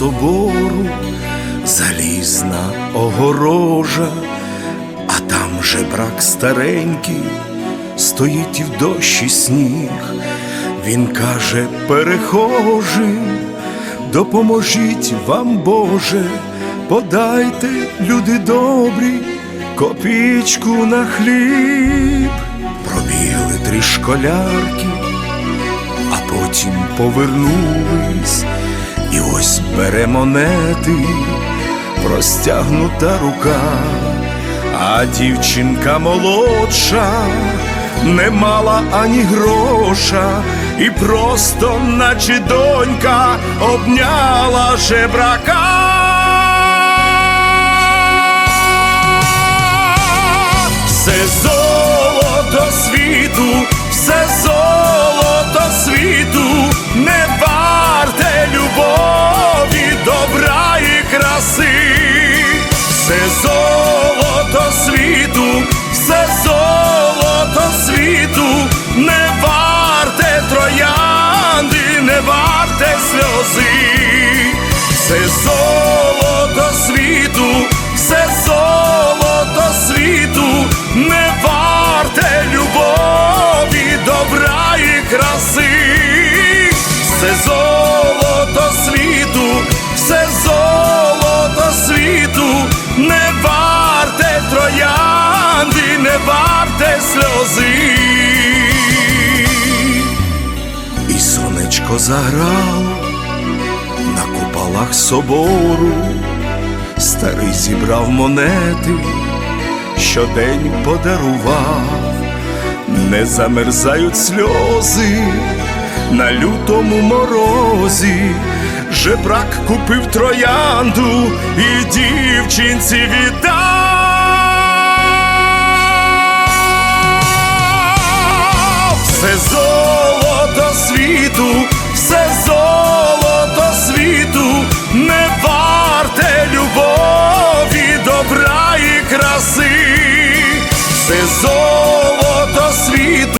собору, залізна огорожа, а там же брак старенький, стоїть і в дощі сніг. Він каже перехожим, допоможіть вам, Боже, подайте, люди добрі, копічку на хліб. Пробігли три школярки, а потім повернулись, і ось бере монети, простягнута рука, а дівчинка молодша не мала ані гроша, і просто, наче донька, обняла жебрака. Варте сльози, все золото світу, все золото світу, не варте любові, добра і краси, все золото світу, все золото світу, не варте троянди, сонечко заграло на куполах собору, старий зібрав монети, щодень подарував, не замерзають сльози на лютому морозі. Жебрак купив троянду і дівчинці віддав. Cesou.